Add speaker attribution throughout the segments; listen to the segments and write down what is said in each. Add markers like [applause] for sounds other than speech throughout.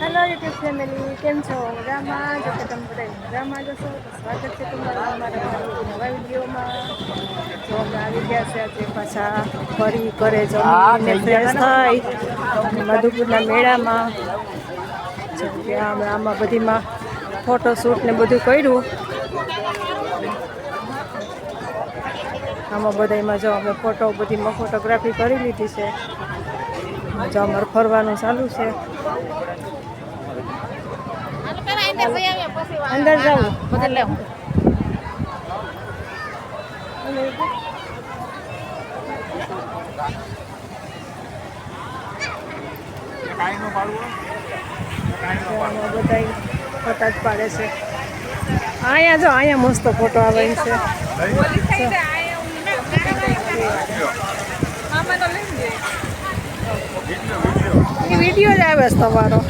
Speaker 1: Hello YouTube family કેમ છો? મજામાં? જો કે તમે બધા મજામાં જશો તો સ્વાગત છે તમારું અમારા મારી નવા વિડીયોમાં. જો અમે આવી ગયા છે આજે પાછા ફરી કરે જમીને ફ્રેશ થઈ મધુપુરના મેળામાં. જો ત્યાં અમે આમાં બધીમાં ફોટોશૂટ ને બધું કર્યું. આમાં બધામાં જો અમે ફોટો બધીમાં ફોટોગ્રાફી કરી લીધી છે. જો અમારે ફરવાનું ચાલુ છે. અંદર જવું બધા લેવું બધા ફોટા જ પાડે છે. અહીંયા જો અહીંયા મસ્ત ફોટો આવે છે. વીડિયો જ આવે છે તમારો.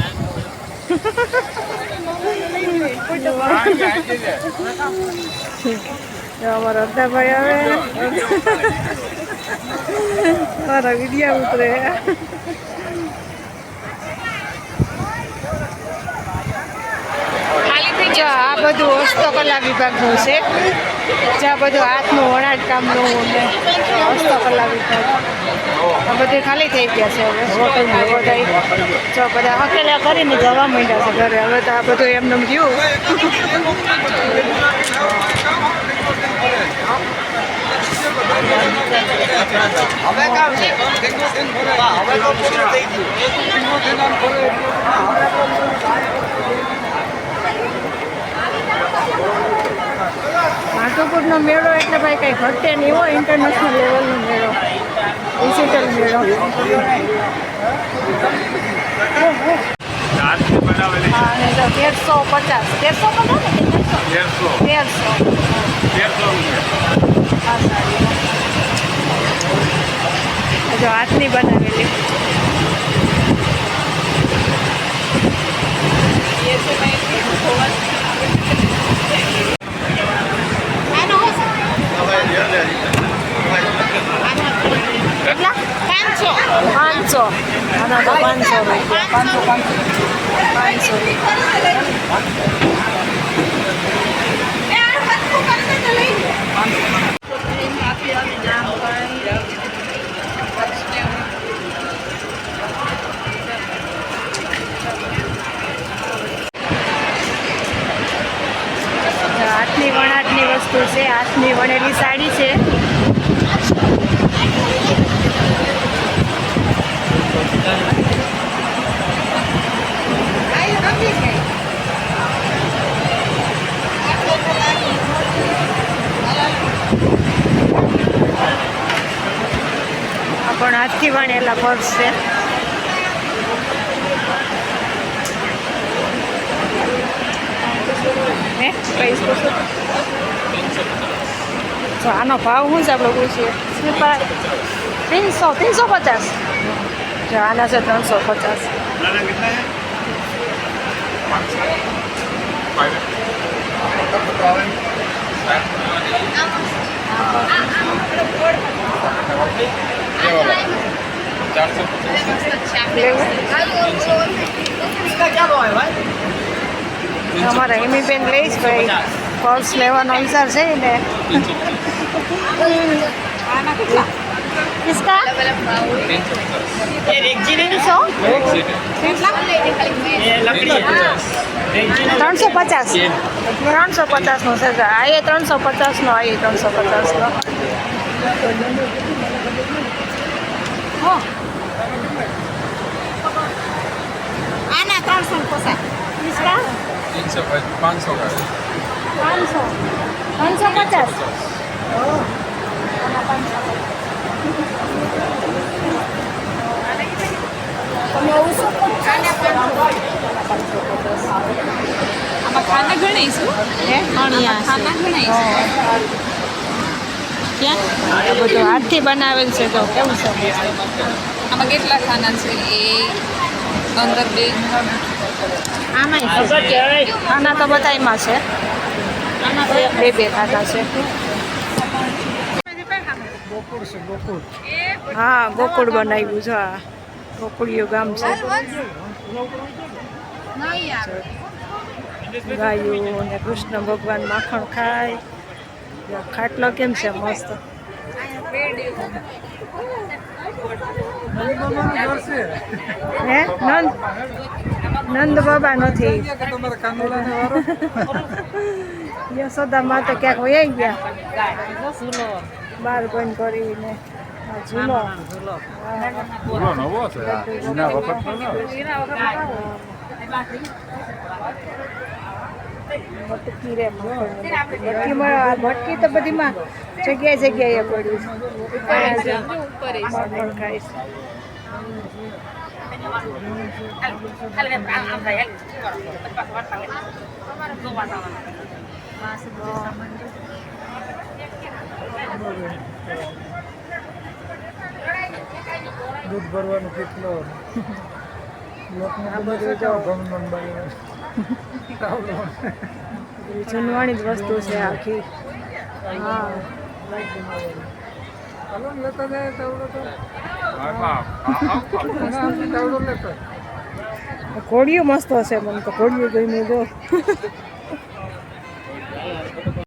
Speaker 1: અમારા અડધાભાઈ આવે. મારા વિડિયા ઉતરે. આ બધું હસ્તકલા વિભાગનું છે. જ્યાં બધું હાથનું વણાટ કામનું ને હસ્તકલા વિભાગ આ બધું ખાલી થઈ ગયા છે હવે. બધા જો બધા અકેલા કરીને જવા માંડ્યા છે ઘરે. હવે તો આ બધું એમને ગયું
Speaker 2: હવે કામ છે.
Speaker 1: માધવપુરનો મેળો એટલે ભાઈ કંઈ ઘટે નહીં હોય ઇન્ટરનેશનલ લેવલનો મેળો. ડિજિટલ મેળો.
Speaker 3: બનાવેલી
Speaker 1: અને તો તેરસો પચાસ તેરસો તેરસો જો હાથની બનાવેલી પાંચસો. આના તો પાંચસો રૂપિયા. પાંચસો. પાંચસો. હાથની વણાટની વસ્તુ છે. હાથની વણેલી સાડી છે. પણ હાથથી વણેલા પર્સ છે. હે કઈ પૂછો તો આનો ભાવ શું છે આપણે પૂછીએ? સ્લીપર ત્રણસો ત્રણસો પચાસ. જો આના છે ત્રણસો પચાસ.
Speaker 3: પાંચસો. ચારસો
Speaker 1: લેવું અમારા હેમીબેન લઈશ ભાઈ પર્સ લેવાનો વિચાર છે ને કિસકા ત્રણસો ત્રણસો પચાસ ત્રણસો પચાસનો છે આ એ ત્રણસો પચાસનો આ એ ત્રણસો પચાસનો
Speaker 4: આના ત્રણસો પચાસ
Speaker 1: કિસકા
Speaker 3: છે ભાઈ?
Speaker 1: પાંચસો પાંચસો. પાંચસો
Speaker 4: પચાસ? ખાના ગણીશું ખાના ગણાય
Speaker 1: બધું હાથથી બનાવેલ છે તો કેવું છે?
Speaker 4: આમાં કેટલા ખાના છે? એ અંદર બે
Speaker 1: આમાં આના તો બધાયમાં છે. બે બે ખાતા છે. હા, ગોકુળ બનાવ્યું છે ગોકુળિયું ગામ છે. ગાયું ને કૃષ્ણ ભગવાન માખણ ખાય. ખાટલો કેમ છે? મસ્ત. હે? નંદ? નંદ બાબા નથી. [laughs] યશોદામાં તો ક્યાંક વયા ગયા? બાર બંધ કરીને. ઝૂલો.
Speaker 3: ઝૂલો નવો છે જૂના
Speaker 1: મટકી રે મટકીમાં આ મટકી તો બધીમાં જગ્યાએ જગ્યાએ પડ્યું છે.
Speaker 2: દૂધ ભરવાનું કેટલો?
Speaker 1: આ બધું જો [laughs] જૂનવાણી જ વસ્તુ છે આખી. હા. ઘોડિયું મસ્ત હશે મને તો ઘોડિયું ગમ્યું જો [laughs]